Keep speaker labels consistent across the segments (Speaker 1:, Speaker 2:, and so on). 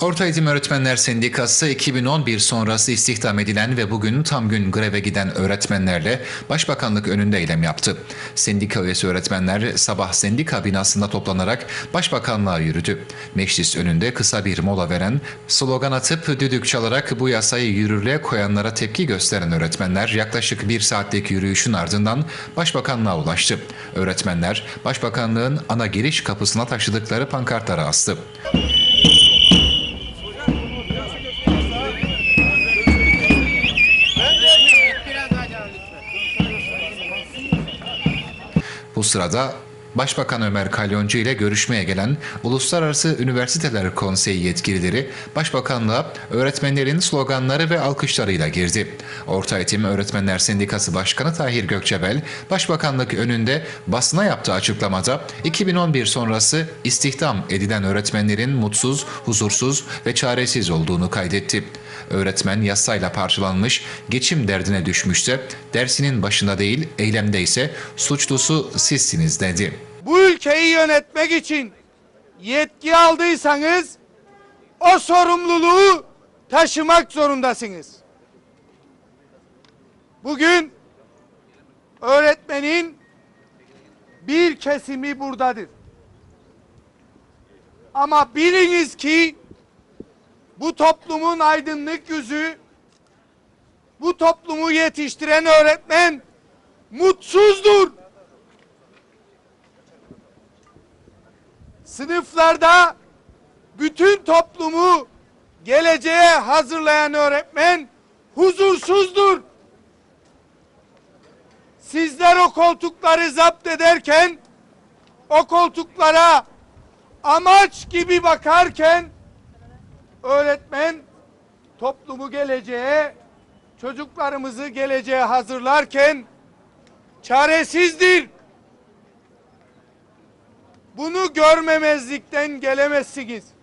Speaker 1: Orta Eğitim Öğretmenler Sendikası 2011 sonrası istihdam edilen ve bugün tam gün greve giden öğretmenlerle Başbakanlık önünde eylem yaptı. Sendika üyesi öğretmenler sabah sendika binasında toplanarak Başbakanlığa yürüdü. Meclis önünde kısa bir mola veren, slogan atıp düdük çalarak bu yasayı yürürlüğe koyanlara tepki gösteren öğretmenler yaklaşık bir saatlik yürüyüşün ardından Başbakanlığa ulaştı. Öğretmenler Başbakanlığın ana giriş kapısına taşıdıkları pankartları astı. Sırada Başbakan Ömer Kalyoncu ile görüşmeye gelen Uluslararası Üniversiteler Konseyi yetkilileri Başbakanlığa öğretmenlerin sloganları ve alkışlarıyla girdi. Orta Eğitim Öğretmenler Sendikası Başkanı Tahir Gökçebel, Başbakanlık önünde basına yaptığı açıklamada 2011 sonrası istihdam edilen öğretmenlerin mutsuz, huzursuz ve çaresiz olduğunu kaydetti. Öğretmen yasayla parçalanmış, geçim derdine düşmüşse, dersinin başında değil, eylemde ise suçlusu sizsiniz dedi.
Speaker 2: bu ülkeyi yönetmek için yetki aldıysanız o sorumluluğu taşımak zorundasınız. Bugün öğretmenin bir kesimi buradadır. Ama biliniz ki bu toplumun aydınlık yüzü bu toplumu yetiştiren öğretmen mutsuzdur. sınıflarda bütün toplumu geleceğe hazırlayan öğretmen huzursuzdur. Sizler o koltukları zapt ederken o koltuklara amaç gibi bakarken öğretmen toplumu geleceğe çocuklarımızı geleceğe hazırlarken çaresizdir. Bunu görmemezlikten gelemezsiniz.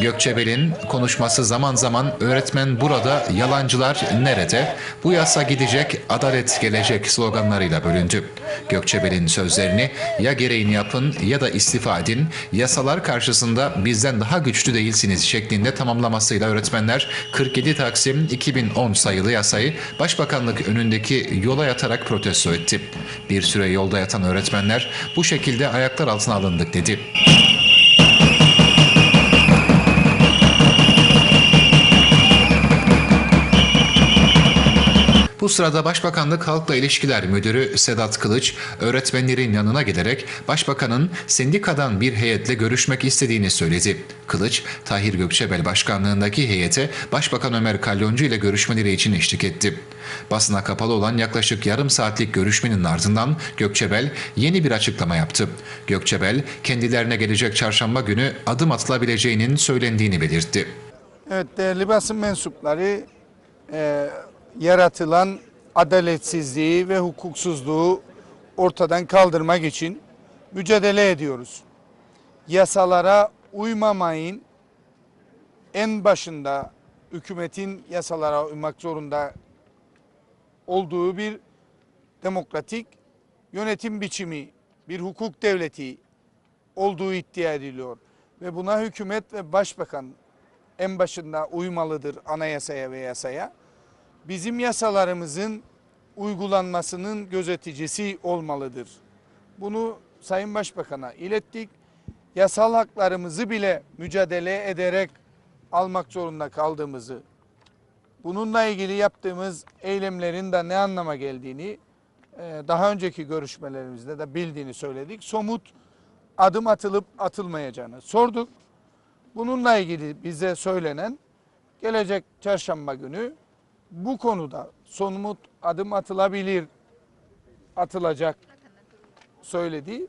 Speaker 1: Gökçebel'in konuşması zaman zaman öğretmen burada, yalancılar nerede, bu yasa gidecek, adalet gelecek sloganlarıyla bölündü. Gökçebel'in sözlerini ya gereğini yapın ya da istifa edin, yasalar karşısında bizden daha güçlü değilsiniz şeklinde tamamlamasıyla öğretmenler 47 Taksim 2010 sayılı yasayı Başbakanlık önündeki yola yatarak protesto etti. Bir süre yolda yatan öğretmenler bu şekilde ayaklar altına alındık dedi. Sırada Başbakanlık Halkla İlişkiler Müdürü Sedat Kılıç, öğretmenlerin yanına giderek Başbakanın sendikadan bir heyetle görüşmek istediğini söyledi. Kılıç, Tahir Gökçebel başkanlığındaki heyete Başbakan Ömer Kalyoncu ile görüşmeleri için eşlik etti. Basına kapalı olan yaklaşık yarım saatlik görüşmenin ardından Gökçebel yeni bir açıklama yaptı. Gökçebel, kendilerine gelecek çarşamba günü adım atılabileceğinin söylendiğini belirtti.
Speaker 2: Evet değerli basın mensupları e, yaratılan adaletsizliği ve hukuksuzluğu ortadan kaldırmak için mücadele ediyoruz. Yasalara uymamayın en başında hükümetin yasalara uymak zorunda olduğu bir demokratik yönetim biçimi, bir hukuk devleti olduğu iddia ediliyor. Ve buna hükümet ve başbakan en başında uymalıdır anayasaya ve yasaya. Bizim yasalarımızın uygulanmasının gözeticisi olmalıdır. Bunu Sayın Başbakan'a ilettik. Yasal haklarımızı bile mücadele ederek almak zorunda kaldığımızı, bununla ilgili yaptığımız eylemlerin de ne anlama geldiğini e, daha önceki görüşmelerimizde de bildiğini söyledik. Somut adım atılıp atılmayacağını sorduk. Bununla ilgili bize söylenen gelecek çarşamba günü bu konuda somut adım atılabilir, atılacak söyledi.